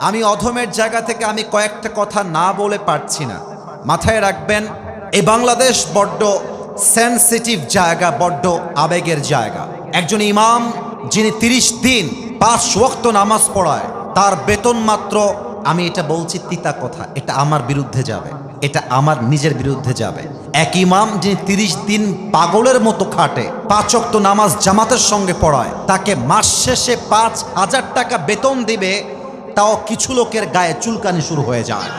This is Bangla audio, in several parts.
আমি অধমের জায়গা থেকে আমি কয়েকটা কথা না বলে পারছি না। মাথায় রাখবেন এই বাংলাদেশ বড্ড সেন্সিটিভ জায়গা, বড্ড আবেগের জায়গা। একজন ইমাম যিনি তিরিশ দিন পাঁচ ওয়াক্ত নামাজ পড়ায়, তার বেতন মাত্র, আমি এটা বলছি তিতা কথা, এটা আমার বিরুদ্ধে যাবে, এটা আমার নিজের বিরুদ্ধে যাবে। এক ইমাম যিনি তিরিশ দিন পাগলের মতো খাটে, পাঁচ অক্ত নামাজ জামাতের সঙ্গে পড়ায়, তাকে মাস শেষে পাঁচ হাজার টাকা বেতন দিবে তাও কিছু লোকের গায়ে চুলকানি শুরু হয়ে যায়।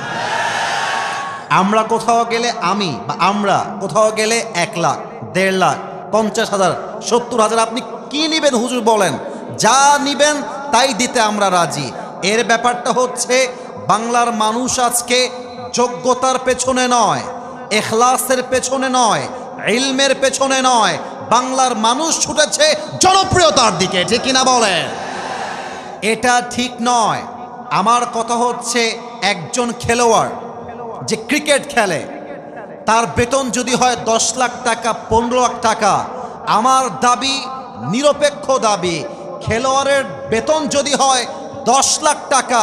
আমরা কোথাও গেলে আমি বা আমরা কোথাও গেলে এক লাখ, দেড় লাখ, পঞ্চাশ হাজার, সত্তর হাজার, আপনি কি নিবেন হুজুর বলেন? যা নিবেন তাই দিতে আমরা রাজি। এর ব্যাপারটা হচ্ছে বাংলার মানুষ আজকে যোগ্যতার পেছনে নয়, এখলাসের পেছনে নয়, ইলমের পেছনে নয়। বাংলার মানুষ ছুটেছে জনপ্রিয়তার দিকে, ঠিক কিনা বলেন? এটা ঠিক নয়। আমার কথা হচ্ছে একজন খেলোয়াড় যে ক্রিকেট খেলে। তার বেতন যদি হয় দশ লাখ টাকা, পনেরো লাখ টাকা, আমার দাবি, নিরপেক্ষ দাবি, খেলোয়াড়ের বেতন যদি হয় দশ লাখ টাকা,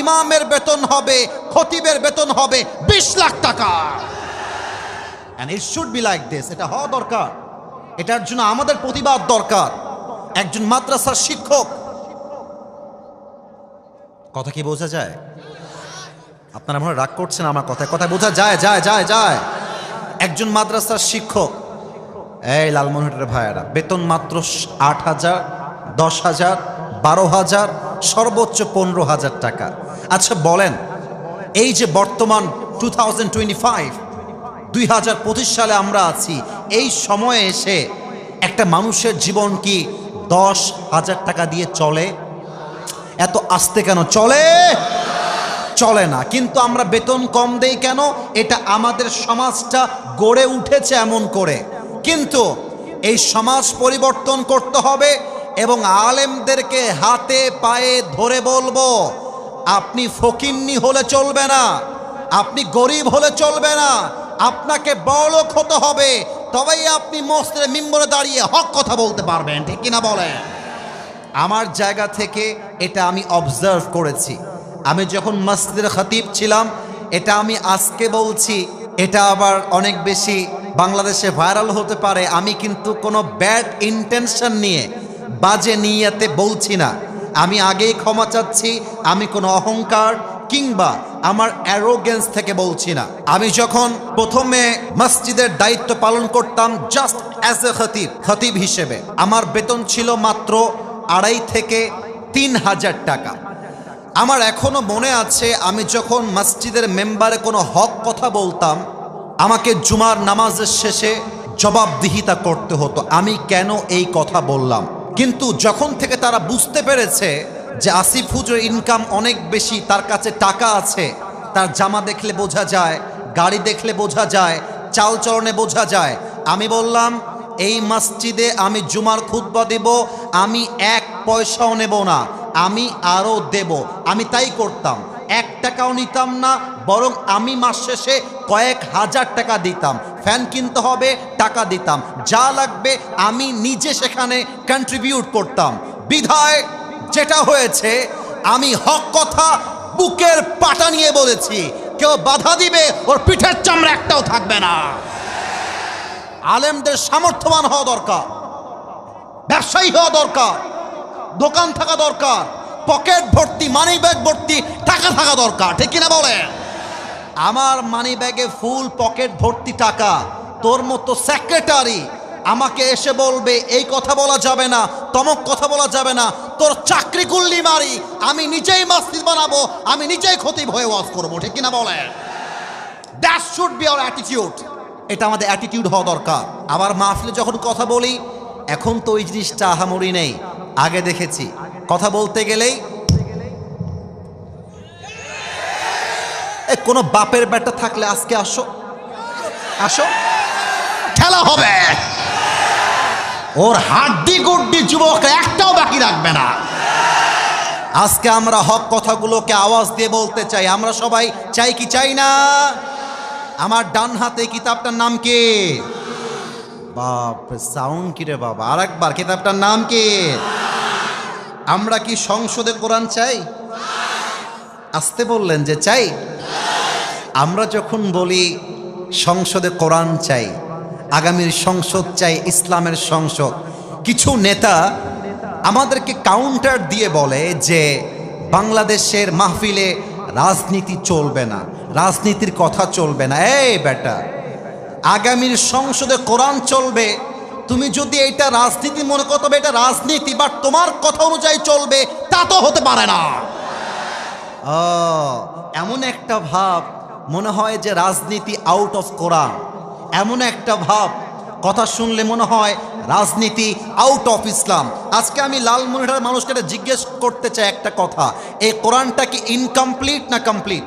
ইমামের বেতন হবে, খতিবের বেতন হবে বিশ লাখ টাকা। And it should be like this এটা হওয়া দরকার। এটার জন্য আমাদের প্রতিবাদ দরকার। একজন মাদ্রাসার শিক্ষক কথা কি বোঝা যায়? আপনারা মনে রাগ করছেন আমার কথায়। কথা বোঝা যায় যায় যায় যায়। একজন মাদ্রাসার শিক্ষক। এই লালমোহনের ভাইয়েরা, বেতন মাত্র আট হাজার, দশ হাজার, বারো হাজার, সর্বোচ্চ পনেরো হাজার টাকা। আচ্ছা বলেন, এই যে বর্তমান টু থাউজেন্ড টোয়েন্টি ফাইভ দুই হাজার পঁচিশ সালে আমরা আছি, এই সময়ে এসে একটা মানুষের জীবন কি দশ হাজার টাকা দিয়ে চলে? এত আস্তে কেন? চলে? চলে না। কিন্তু আমরা বেতন কম দেই কেন? এটা আমাদের সমাজটা গড়ে উঠেছে এমন করে। কিন্তু এই সমাজ পরিবর্তন করতে হবে এবং আলেমদেরকে হাতে পায়ে ধরে বলব, আপনি ফকিন্নি হলে চলবে না, আপনি গরিব হলে চলবে না, আপনাকে বড়লোক হতে হবে, তবেই আপনি মস্তের মিম্বরে দাঁড়িয়ে হক কথা বলতে পারবেন, ঠিক কিনা বলেন? আমার জায়গা থেকে এটা আমি অবজার্ভ করেছি। আমি যখন মসজিদের খতিব ছিলাম, এটা আমি আজকে বলছি, এটা আবার অনেক বেশি বাংলাদেশে ভাইরাল হতে পারে। আমি কিন্তু কোনো ব্যাড ইন্টেনশন নিয়ে, বাজে নিয়েতে বলছি না। আমি আগেই ক্ষমা চাচ্ছি, আমি কোনো অহংকার কিংবা আমার অ্যারোগেন্স থেকে বলছি না। আমি যখন প্রথমে মসজিদের দায়িত্ব পালন করতাম জাস্ট অ্যাজ এ খতিব খতিব হিসেবে। আমার বেতন ছিল মাত্র আড়াই থেকে তিন হাজার টাকা। আমার এখনও মনে আছে, আমি যখন মসজিদের মেম্বারে কোনো হক কথা বলতাম, আমাকে জুমার নামাজের শেষে জবাবদিহিতা করতে হতো, আমি কেন এই কথা বললাম। কিন্তু যখন থেকে তারা বুঝতে পেরেছে যে আসিফ হুজুর ইনকাম অনেক বেশি, তার কাছে টাকা আছে, তার জামা দেখলে বোঝা যায়, গাড়ি দেখলে বোঝা যায়, চালচলনে বোঝা যায়, আমি বললাম এই মসজিদে আমি জুমার খুতবা দেব, আমি এক পয়সাও নেব না, আমি আরও দেব। আমি তাই করতাম, এক টাকাও নিতাম না, বরং আমি মাস শেষে কয়েক হাজার টাকা দিতাম। ফ্যান কিনতে হবে, টাকা দিতাম। যা লাগবে আমি নিজে সেখানে কন্ট্রিবিউট করতাম। বিধায় যেটা হয়েছে, আমি হক কথা বুকের পাটা নিয়ে বলেছি, কেউ বাধা দিবে, ওর পিঠের চামড়া একটাও থাকবে না। আলেমদের সামর্থ্যবান হওয়া দরকার, ব্যবসায়ী হওয়া দরকার, দোকান থাকা দরকার, পকেট ভর্তি মানি ব্যাগ ভর্তি, টাকা থাকা দরকার, ঠিক কিনা বলে আমার মানি ব্যাগে ফুল পকেট ভর্তি টাকা, তোর মতো সেক্রেটারি আমাকে এসে বলবে, এই কথা বলা যাবে না, তমক কথা বলা যাবে না, তোর চাকরি কুল্লি মারি, আমি নিজেই মসজিদ বানাবো, আমি নিজেই ক্ষতি হয়ে ওয়াজ করব, ঠিক কিনা বলে that should be our attitude এটা আমাদের অ্যাটিটিউড হওয়া দরকার। আবার মাহফিলে যখন কথা বলি, এখন তো ওই জিনিসটা আহামরি নেই। আগে দেখেছি। কথা বলতে গেলেই কোনো বাপের ব্যাটা থাকলে আজকে আসো। আসো। খেলা হবে। ওর হাড্ডি গুড্ডি যুবক একটাও বাকি রাখবে না। আজকে আমরা হক কথাগুলোকে আওয়াজ দিয়ে বলতে চাই। আমরা সবাই চাই কি চাই না? আমার ডান হাতে কিতাবটার নাম কে? বাপ, সাউন্ড কি রে বাবা? আর একবার কিতাবটার নাম কি? আমরা কি সংসদে কোরআন চাই? আসতে বললেন যে চাই। আমরা যখন বলি সংসদে কোরআন চাই, আগামীর সংসদ চাই, ইসলামের সংসদ, কিছু নেতা আমাদেরকে কাউন্টার দিয়ে বলে যে বাংলাদেশের মাহফিলে রাজনীতি চলবে না। রাজনীতির কথা চলবে না। এই বেটা, আগামীর সংসদে কোরআন চলবে। তুমি যদি এটা রাজনীতি মনে করো, তবে এটা রাজনীতি বাট তোমার কথা অনুযায়ী চলবে, তা তো হতে পারে না। এমন একটা ভাব, মনে হয় যে রাজনীতি আউট অফ কোরআন এমন একটা ভাব, কথা শুনলে মনে হয় রাজনীতি আউট অফ ইসলাম আজকে আমি লালমনিরহাটের মানুষকে জিজ্ঞেস করতে চাই একটা কথা, এই কোরআনটা কি ইনকমপ্লিট না কমপ্লিট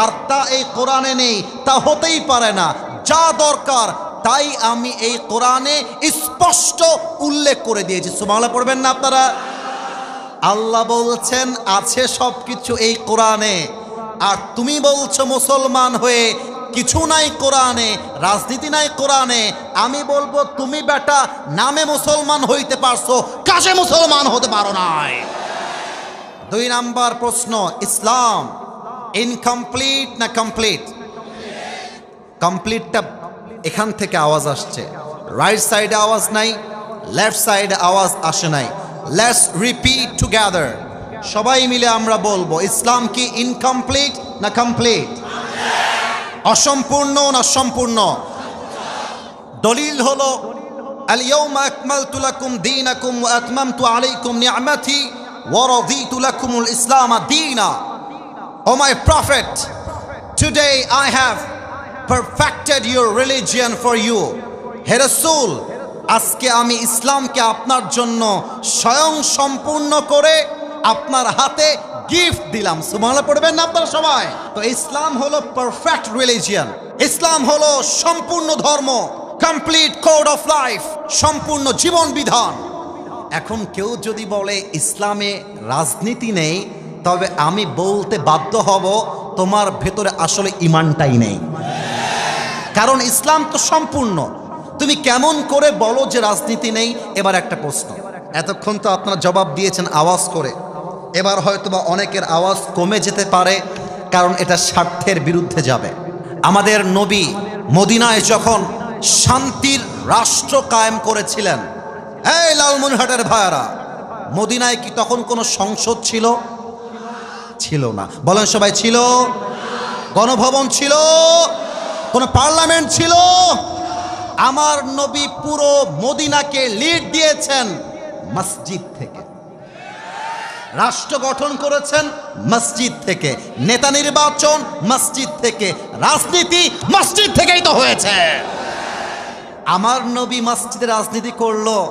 আর তা এই কোরআনে নেই, তা হতেই পারে না। যা দরকার, তাই আমি এই কোরআনে স্পষ্ট উল্লেখ করে দিয়েছি। সুমালা পড়বেন না আপনারা? আল্লাহ বলছেন, আছে সব কিছু এই কোরআনে। আর তুমি বলছো মুসলমান হয়ে কিছু নাই কোরআনে, রাজনীতি নাই কোরআনে, আমি বলব তুমি বেটা নামে মুসলমান হইতে পারছ, কাজে মুসলমান হতে পারো নাই। দুই নাম্বার প্রশ্ন, ইসলাম। ইনকমপ্লিট না কমপ্লিট কমপ্লিটটা এখান থেকে আওয়াজ আসছে রাইট সাইডে আওয়াজ নাই লেফট সাইডে আওয়াজ আসে নাই লেটস রিপিট টুগেদার সবাই মিলে আমরা বলবো ইসলাম কি ইনকমপ্লিট না কমপ্লিট অসম্পূর্ণ না সম্পূর্ণ দলিল হলো اليوم أكملت لكم دينكم وأتممت عليكم نعمتي ورضيت لكم الإسلام دينا Oh my prophet, today I have perfected your religion for you. হে রাসূল, আজকে আমি ইসলামকে আপনার জন্য স্বয়ং সম্পূর্ণ করে আপনার হাতে গিফট দিলাম। সুবহানাল্লাহ পড়বেন না আপনারা সবাই? তো ইসলাম হলো পারফেক্ট রিলিজিয়ান ইসলাম হলো সম্পূর্ণ ধর্ম কমপ্লিট কোড অফ লাইফ সম্পূর্ণ জীবন বিধান। এখন কেউ যদি বলে ইসলামে রাজনীতি নেই তবে আমি বলতে বাধ্য হব, তোমার ভেতরে আসলে ইমানটাই নেই। কারণ ইসলাম তো সম্পূর্ণ। তুমি কেমন করে বলো যে রাজনীতি নেই, এবার একটা প্রশ্ন। এতক্ষণ তো আপনারা জবাব দিয়েছেন আওয়াজ করে। এবার হয়তোবা অনেকের আওয়াজ কমে যেতে পারে, কারণ এটা স্বার্থের বিরুদ্ধে যাবে। আমাদের নবী মদিনায় যখন শান্তির রাষ্ট্র কায়েম করেছিলেন, এই লালমনিরহাটের ভাইয়ারা, মদিনায় কি তখন কোনো সংসদ ছিল? ছিল না। বলেন সবাই ছিল? গণভবন ছিল? কোনো পার্লামেন্ট ছিল? আমার নবী পুরো মদিনাকে লিড দিয়েছেন মসজিদ থেকে। রাষ্ট্র গঠন করেছেন মসজিদ থেকে। নেতা নির্বাচন মসজিদ থেকে। রাজনীতি মসজিদ থেকেই তো হয়েছে। আমার নবী মসজিদে রাজনীতি করল,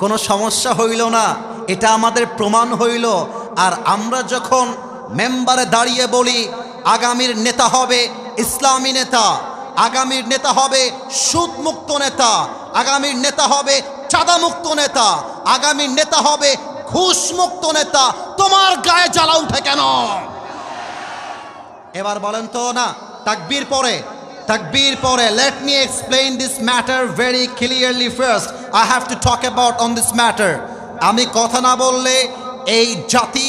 কোনো সমস্যা হইল না। এটা আমাদের প্রমাণ হইল। আর আমরা যখন মেম্বারে দাঁড়িয়ে বলি, আগামীর নেতা হবে ইসলামী নেতা, আগামীর নেতা হবে সুদমুক্ত নেতা, আগামীর নেতা হবে চাঁদামুক্ত নেতা, আগামীর নেতা হবে ঘুষমুক্ত নেতা। তোমার গায়ে জ্বালা উঠে কেন? এবার বলেন তো না, তাকবীর পরে তাকবীর পরে let me explain this matter very clearly first I have to talk about on this matter আমি কথা না বললে এই জাতি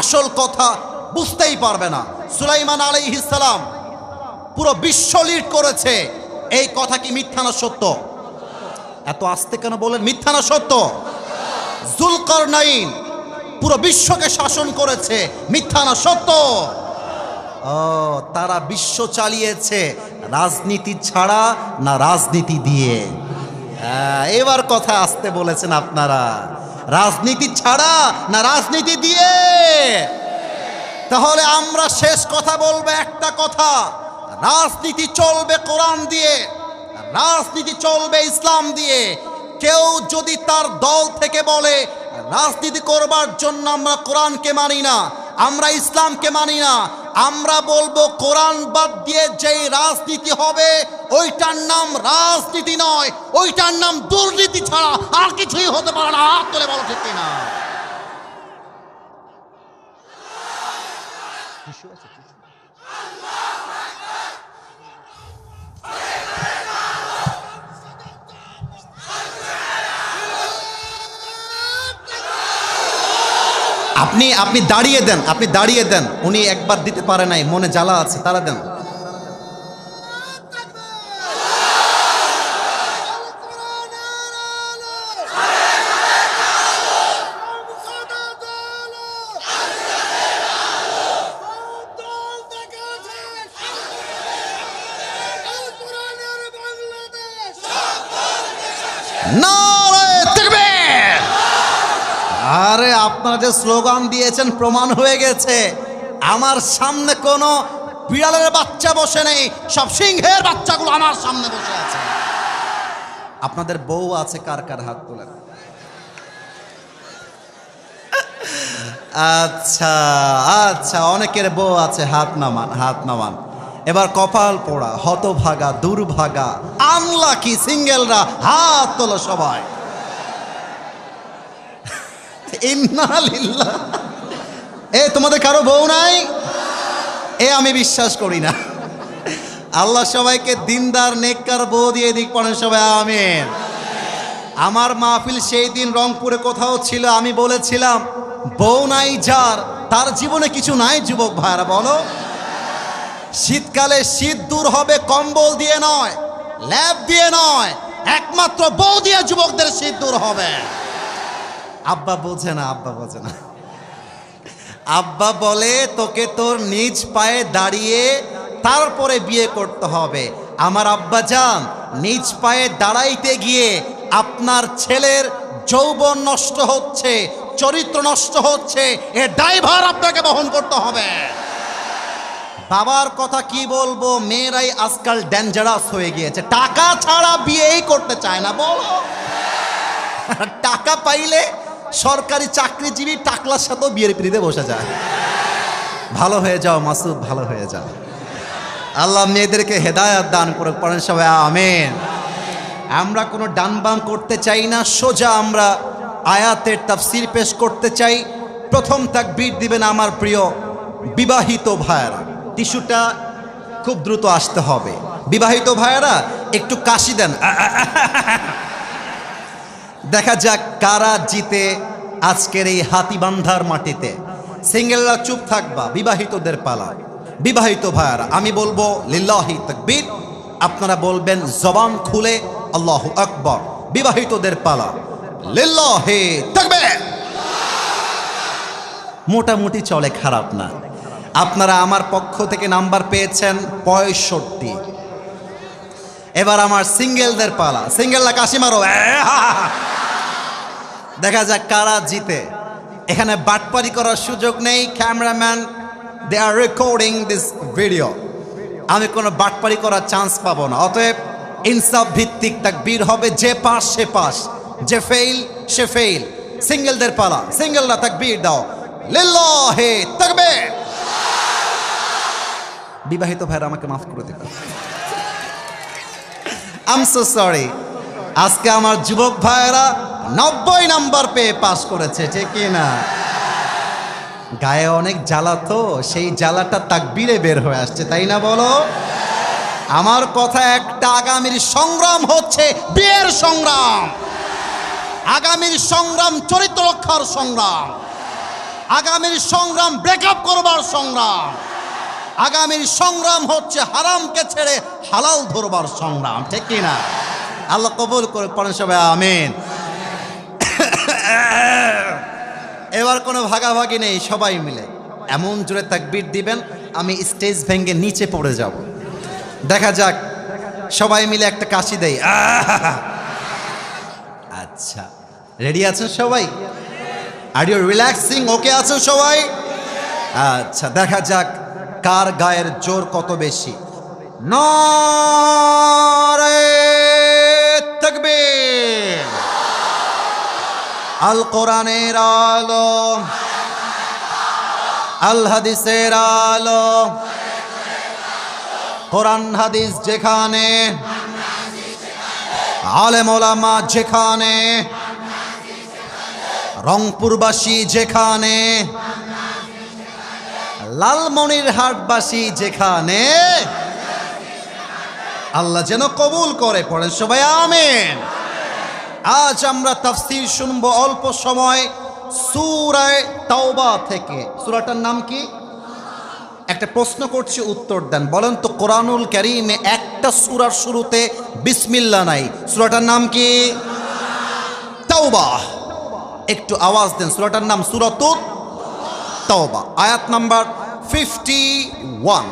আসল কথা বুঝতেই পারবে না। সুলাইমান আলাইহিস সালাম পুরো বিশ্ব লিড করেছে। এই কথা কি মিথ্যা না সত্য? এত আস্তে কেন বলেন? মিথ্যা না সত্য? জুলকর নাইন পুরো বিশ্বকে শাসন করেছে। মিথ্যা না সত্য? ও তারা বিশ্ব চালিয়েছে। রাজনীতি ছাড়া না রাজনীতি দিয়ে। হ্যাঁ, এবার কথা আসতে বলেছেন আপনারা। রাজনীতি ছাড়া না রাজনীতি দিয়ে। তাহলে আমরা শেষ কথা বলব একটা কথা। রাজনীতি চলবে কোরআন দিয়ে, রাজনীতি চলবে ইসলাম দিয়ে। কেউ যদি তার দল থেকে বলে, রাজনীতি করবার জন্য আমরা কোরআনকে মানি না, আমরা ইসলামকে মানি না, আমরা বলব কোরআন বাদ দিয়ে যেই রাজনীতি হবে, ওইটার নাম রাজনীতি নয়, ওইটার নাম দুর্নীতি ছাড়া আর কিছুই হতে পারে না। হাত তুলে বলো ঠিক না আপনি আপনি দাঁড়িয়ে দেন, আপনি দাঁড়িয়ে দেন। উনি একবার দিতে পারে নাই, মনে জ্বালা আছে, তারা দেন। যে স্লোগান দিয়েছেন, প্রমাণ হয়ে গেছে। আমার সামনে কোনো বিড়ালের বাচ্চা বসে নেই, সব সিংহের বাচ্চাগুলো আমার সামনে বসে আছে। আপনাদের বউ আছে, কার কার হাত তোলেন? আচ্ছা আচ্ছা অনেকের বউ আছে, হাত নামান হাত নামান। এবার কপাল পোড়া, হতভাগা, দুর্ভাগা আনলাকি সিঙ্গেলরা হাত তোলো সবাই। ইন্না লিল্লাহ। এ, তোমাদের কারও বউ নাই? এ, আমি বিশ্বাস করি না। আল্লাহ সবাইকে দিনদার, নেককার বউ দিয়ে দিক পড়েন সবাই, আমিন। আমার মাহফিল সেই দিন রংপুরে কোথাও ছিল, আমি বলেছিলাম, বউ নাই যার, তার জীবনে কিছু নাই, যুবক ভাইরা বলো। শীতকালে শীত দূর হবে, কম্বল দিয়ে নয়, ল্যাব দিয়ে নয়, একমাত্র বউ দিয়ে যুবকদের শীত দূর হবে। আব্বা বোঝে না, আব্বা বোঝে না। আব্বা বলে, তোকে তোর নিজ পায়ে দাঁড়িয়ে তারপরে বিয়ে করতে হবে। আমার আব্বা যান, নিজ পায়ে দাঁড়াইতে গিয়ে আপনার ছেলের যৌবন নষ্ট হচ্ছে, চরিত্র নষ্ট হচ্ছে, এ ড্রাইভার আপনাকে বহন করতে হবে। বাবার কথা কি বলব? মেয়েরাই আজকাল ডেঞ্জারাস হয়ে গিয়েছে। টাকা ছাড়া বিয়েই করতে চায় না, বলো। টাকা পাইলে সরকারি চাকরিজীবী টাকলার সাথেও বিয়ের পিড়িতে বসে যায়। ভালো হয়ে যাও, মাসুদ, ভালো হয়ে যাও। আল্লাহ মেয়েদেরকে হেদায়াত দান করে পড়েন সবাই আমেন। আমরা কোনো ডান বাম করতে চাই না, সোজা আমরা আয়াতের তাফসির পেশ করতে চাই। প্রথম তাক তাকবীর দিবেন আমার প্রিয় বিবাহিত ভাইয়েরা। টিস্যুটা খুব দ্রুত আসতে হবে। বিবাহিত ভাইয়েরা, একটু কাশি দেন। দেখা যাক কারা জিতে আজকের এই হাতিবান্ধার মাটিতে। সিঙ্গেলরা চুপ থাকবা, বিবাহিতদের পালা। বিবাহিত ভাইয়ারা, আমি বলব, লিল্লাহি তাকবীর। আপনারা বলবেন, জবান খুলে, আল্লাহ আকবর। বিবাহিতদের পালা। লিল্লাহি তাকবীর! মোটামুটি চলে খারাপ না। আপনারা আমার পক্ষ থেকে নাম্বার পেয়েছেন পঁয়ষট্টি। এবার আমার সিঙ্গেলদের পালা। সিঙ্গেলরা কাশি মারো। দেখা যাক কারা জিতে। এখানে বাটপারি করার সুযোগ নেই, cameraman. They are recording this video আমি কোনো বাটপারি করার চান্স পাবো না। অতএব ইনসাফ ভিত্তিক তাক তাকবীর হবে, যে পাস, সে পাস। যে ফেইল সে ফেইল সিঙ্গেলদের পালা। সিঙ্গেলরা তাক তাকবীর দাও। লিল্লাহি তাকবীর। বিবাহিত ভাইরা আমাকে মাফ করে দেবেন। আম সো সরি আজকে আমার যুবক ভাইয়েরা নব্বই নাম্বার পেয়ে পাস করেছে ঠিক না? গায়ে অনেক জ্বালা তো, সেই জ্বালাটা তাকবীরে বের হয়ে আসছে, তাই না বলো? আমার কথা একটা আগামীর সংগ্রাম হচ্ছে বিয়ের সংগ্রাম। আগামীর সংগ্রাম চরিত্র রক্ষার সংগ্রাম। আগামীর সংগ্রাম ব্রেকআপ করবার সংগ্রাম। আগামীর সংগ্রাম হচ্ছে হারামকে ছেড়ে হালাল ধরবার সংগ্রাম, ঠিক কি না আল্লাহ কবুল করে পড়েন সবাই, আমিন। এবার কোনো ভাগাভাগি নেই, সবাই মিলে। এমন জোরে তাকবীর দিবেন, আমি স্টেজ ভেঙে নিচে পড়ে যাব। দেখা যাক, সবাই মিলে একটা কাশি আহ! আচ্ছা রেডি আছেন সবাই? আর ইউ রিল্যাক্সিং ওকে আছেন সবাই? আচ্ছা দেখা যাক। কার গায়ের জোর কত বেশি? তাকবীর। আল কোরআনের আলো। আল হাদিসের আলো। কোরআন হাদিস যেখানে। আলেম ওলামা যেখানে। রংপুরবাসী যেখানে। লালমনির হাটবাসী যেখানে, আল্লাহ যেন কবুল করে, পড়েন সবাই আমেন। আজ আমরা তাফসির শুনব অল্প সময় সূরায়ে তাওবা থেকে। সূরাটার নাম কি? একটা প্রশ্ন করছি, উত্তর দেন। বলেন তো, কোরআনুল কারীমে একটা সূরার শুরুতে বিসমিল্লাহ নাই। সূরাটার নাম কি? তাওবা। একটু আওয়াজ দেন, সূরাটার নাম সূরাতুত তাওবা। আয়াত নাম্বার ফিফটি ওয়ান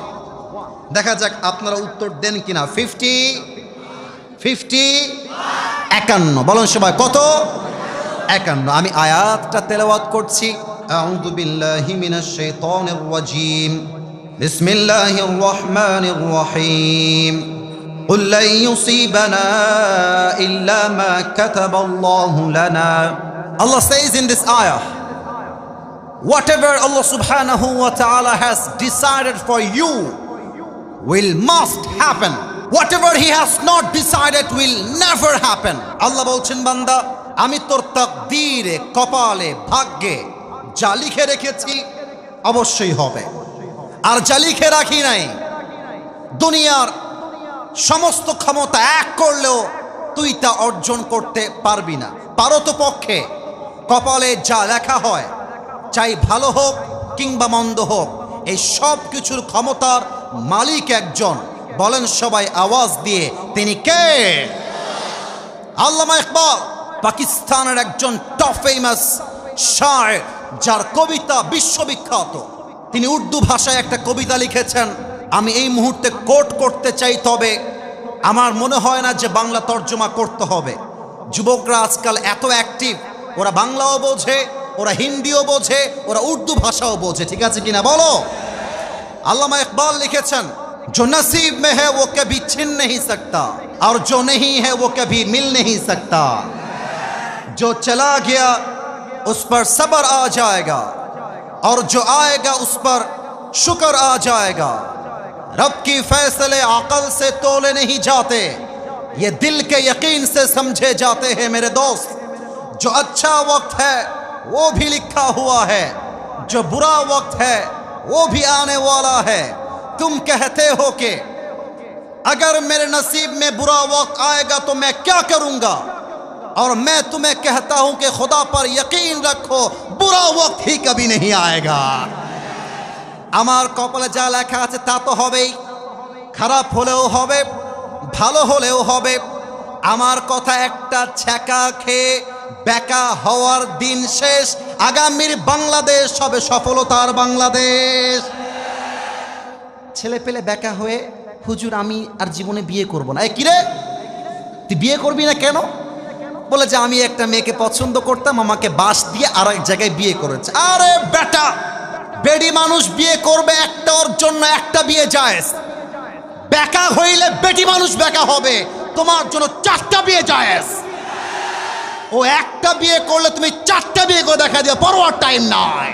দেখা যাক আপনারা উত্তর দেন কিনা ফিফটি ফিফটি একান্ন বলুন সবাই কত একান্ন আমি আয়াতটা তেলাওয়াত করছি আউযু বিল্লাহি মিনাশ শাইতানির রাজিম বিসমিল্লাহির রহমানির রহিম قل لن يصيبنا إلا ما كتب الله لنا Allah says in this ayah whatever Allah subhanahu wa ta'ala has decided for you will must happen whatever he has not decided will never happen আল্লাহ বলছেন বান্দা আমি তোর তাকদীরে কপালে ভাগ্যে যা লিখে রেখেছি অবশ্যই হবে আর যা লিখে রাখি নাই দুনিয়ার সমস্ত ক্ষমতা এক করলেও তুই তা অর্জন করতে পারবি না পারো তো পক্ষে কপালে যা লেখা হয় চাই ভালো হোক কিংবা মন্দ হোক, এই সব কিছুর ক্ষমতার মালিক একজন। বলেন সবাই আওয়াজ দিয়ে, তিনি কে? আল্লামা ইকবাল, পাকিস্তানের একজন টপ ফেমাস শায়ের, যার কবিতা বিশ্ববিখ্যাত। তিনি উর্দু ভাষায় একটা কবিতা লিখেছেন, আমি এই মুহূর্তে কোট করতে চাই, তবে আমার মনে হয় না যে বাংলা তর্জমা করতে হবে। যুবকরা আজকাল এত অ্যাক্টিভ ওরা বাংলাও বোঝে ওরা হিন্দিও বোঝে ওরা উর্দু ভাষাও বোঝে ঠিক আছে কিনা বলো अल्लामा इकबाल लिखेछन जो नसीब में है वो कभी छिन नहीं सकता और जो नहीं है वो कभी मिल नहीं सकता जो चला गया उस पर सब्र आ जाएगा और जो आएगा उस पर शुक्र आ जाएगा रब की फैसले अकल से तोले नहीं जाते ये दिल के यकीन से समझे जाते हैं मेरे दोस्त जो अच्छा वक्त है वो भी लिखा हुआ है जो बुरा वक्त है वो भी आने वाला है तुम कहते हो कि अगर मेरे नसीब में बुरा वक्त आएगा तो मैं क्या करूंगा और मैं तुम्हें कहता हूं कि खुदा पर यकीन रखो बुरा वक्त ही कभी नहीं आएगा আমার কপালে যা লেখা আছে তা তো হবেই খারাপ হলেও হবে ভালো হলেও হবে আমার কথা একটা ছ্যাঁকা খেয়ে বেকা হওয়ার দিন শেষ। আগামীর বাংলাদেশ হবে সফলতার বাংলাদেশ। ছেলে পেলে বেকা হয়ে হুজুর আমি আর জীবনে বিয়ে করব না। এ কিরে তুই বিয়ে করবি না কেন? বলে যে আমি একটা মেয়েকে পছন্দ করতাম, আমাকে বাস দিয়ে আর এক জায়গায় বিয়ে করেছে। আরে বেটা বেডি মানুষ বিয়ে করবে একটা ওর জন্য একটা বিয়ে যায় বেকা হইলে বেটি মানুষ বেকা হবে, তোমার জন্য চারটা বিয়ে যায় ও একটা বিয়ে করলে তুমি চারটা বিয়ে করে দেখা দিও পরোয়ার টাইম নয়।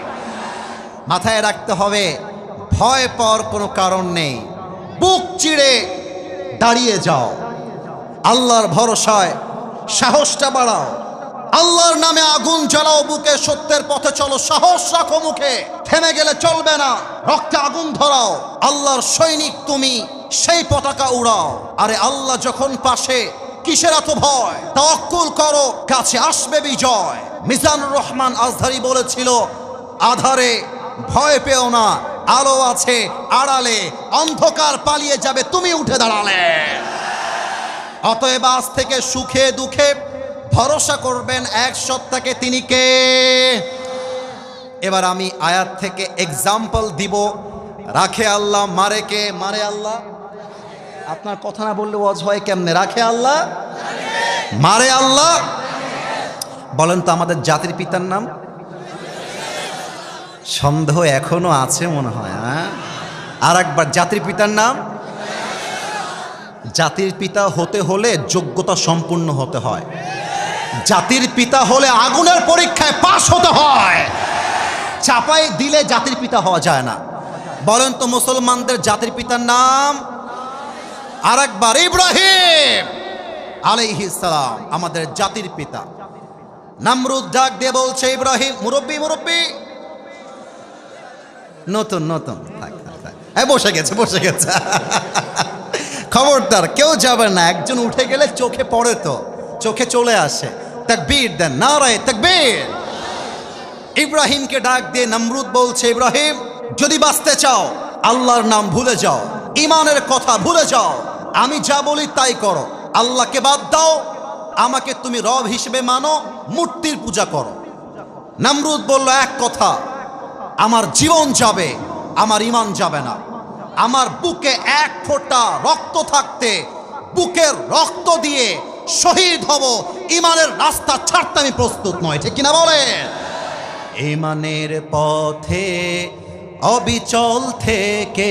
মাথায় রাখতে হবে, ভয় পাওয়ার কোনো কারণ নেই। বুক চিড়ে দাঁড়িয়ে যাও। আল্লাহর ভরসায় সাহসটা বাড়াও। আল্লাহর নামে আগুন জ্বালাও বুকে, সত্যের পথে চলো, সাহস রাখো মুখে। থেমে গেলে চলবে না, রক্তে আগুন ধরাও। আল্লাহর সৈনিক তুমি, সেই পতাকা উড়াও। আরে আল্লাহ যখন পাশে কিসের এত ভয়? তাওয়াক্কুল করো, কাছে আসবে বিজয়। মিজানুর রহমান আজহারি বলেছিল, আধারে ভয় পেও না, আলো আছে, আড়ালে অন্ধকার পালিয়ে যাবে, তুমি উঠে দাঁড়ালে। অতএব আজ থেকে সুখে দুঃখে ভরসা করবেন এক সত্তাকে তিনি কে? এবার আমি আয়াত থেকে এক্সাম্পল দিব। রাখে আল্লাহ, মারে কে? মারে আল্লাহ। আপনার কথা না বললে ওয়াজ হয় কেমনে? রাখে আল্লাহ? মারে আল্লাহ? বলেন তো আমাদের জাতির পিতার নাম? সন্দেহ এখনও আছে মনে হয় হ্যাঁ? আর একবার জাতির পিতার নাম? জাতির পিতা হতে হলে যোগ্যতা সম্পূর্ণ হতে হয়। জাতির পিতা হলে আগুনের পরীক্ষায় পাশ হতে হয়। চাপাই দিলে জাতির পিতা হওয়া যায় না। বলেন তো মুসলমানদের জাতির পিতার নাম? আর একবার ইব্রাহিম সালাম, আমাদের জাতির পিতা। নামরুদ ডাক দিয়ে বলছে, ইব্রাহিম, মুরব্বি মুরব্বি। নতুন নতুন। বসে গেছে বসে গেছে। খবরদার, কেউ যাবে না। একজন উঠে গেলে চোখে পড়ে তো, চোখে চলে আসে। তাকবীর দেন, নারায় তাকবীর। ইব্রাহিমকে ডাক দিয়ে নমরুদ বলছে, ইব্রাহিম, যদি বাঁচতে চাও, আল্লাহর নাম ভুলে যাও। ইমানের কথা ভুলে যাও। আমি যা বলি তাই করো। আল্লাহকে বাদ দাও। আমাকে তুমি রব হিসেবে মানো, মূর্তির পূজা করো। নমরুদ বলল, এক কথা, আমার জীবন যাবে, আমার ইমান যাবে না। আমার বুকে এক ফোঁটা রক্ত থাকতে, বুকের রক্ত দিয়ে শহীদ হব। ইমানের রাস্তা ছাড়তে আমি প্রস্তুত নয় ঠিক কিনা বলে ইমানের পথে, অবিচল থেকে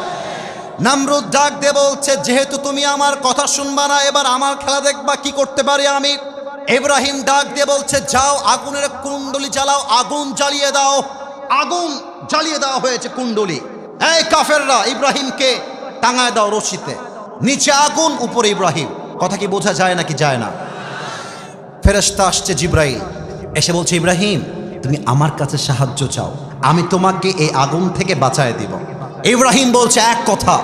নামরুদ ডাক দিয়ে বলছে, যেহেতু তুমি আমার কথা শুনবা না, এবার আমার খেলা দেখবা, কি করতে পারি আমি? ইব্রাহিম ডাক দিয়ে বলছে, যাও, আগুনের কুণ্ডলি জ্বালাও, আগুন জ্বালিয়ে দাও। আগুন জ্বালিয়ে দেওয়া হয়েছে কুণ্ডলি। এই কাফেররা ইব্রাহিমকে টাঙায় দাও রশিতে। নিচে আগুন, উপরে ইব্রাহিম। কথা কি বোঝা যায় নাকি যায় না? ফেরেশতা আসছে জিব্রাইল। এসে বলছে, ইব্রাহিম, তুমি আমার কাছে সাহায্য চাও। আমি তোমাকে এই আগুন থেকে বাঁচায় দিব। ইব্রাহিম বলছে, এক কথা,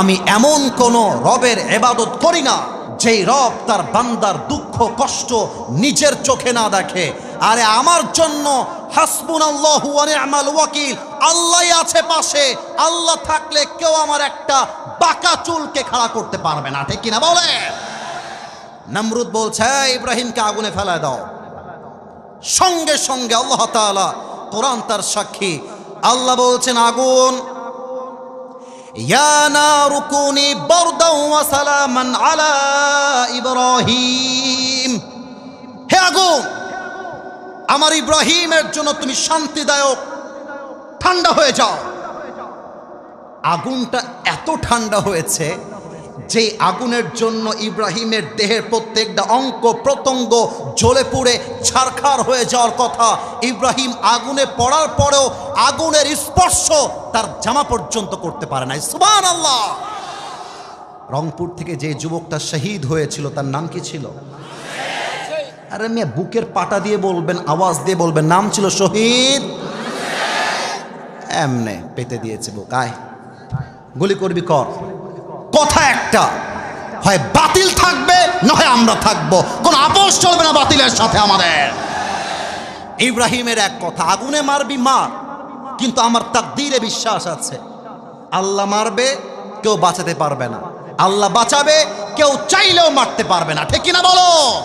আমি এমন কোন রবের এবাদত করি না, যেই রব তার বান্দার দুঃখ, কষ্ট নিজের চোখে না দেখে। আরে আমার জন্য ওয়াকিল আল্লাহ আছে পাশে, আল্লাহ থাকলে কেউ আমার একটা বাঁকা চুলকে খাড়া করতে পারবে না, ঠিক কিনা বলে? নমরুদ বলছে ইব্রাহিমকে আগুনে ফেলায় দাও। সঙ্গে সঙ্গে আল্লাহ তাআলা কোরআন তার সাক্ষী, আল্লাহ বলছেন, আগুন আলা ইব্রাহিম। হে আগুন, আমার ইব্রাহিমের জন্য তুমি শান্তিদায়ক, ঠান্ডা হয়ে যাও। আগুনটা এত ঠান্ডা হয়েছে যে আগুনের জন্য ইব্রাহিমের দেহের প্রত্যেকটা অঙ্ক প্রত্যঙ্গ জ্বলে পুড়ে ছারখার হয়ে যাওয়ার কথা, ইব্রাহিম আগুনে পড়ার পরেও আগুনের স্পর্শ তার জামা পর্যন্ত করতে পারে না সুবান আল্লাহ রংপুর থেকে যে যুবকটা শহীদ হয়েছিল, তার নাম কি ছিল? আরে মেয়ে, বুকের পাটা দিয়ে বলবেন, আওয়াজ দিয়ে বলবেন, নাম ছিল শহীদ। এমনে পেতে দিয়েছে বুক আয় গুলি করবি কর। কথা একটা। হয় বাতিল থাকবে না হয় আমরা থাকব। কোন আপোষ চলবে না বাতিলের সাথে আমাদের। ইব্রাহিমের এক কথা, আগুনে মারবি মার কিন্তু আমার তার দিলে বিশ্বাস আছে। আল্লাহ মারবে, কেউ বাঁচাতে পারবে না। আল্লাহ বাঁচাবে, কেউ চাইলেও মারতে পারবে না। ঠিক কিনা বলো?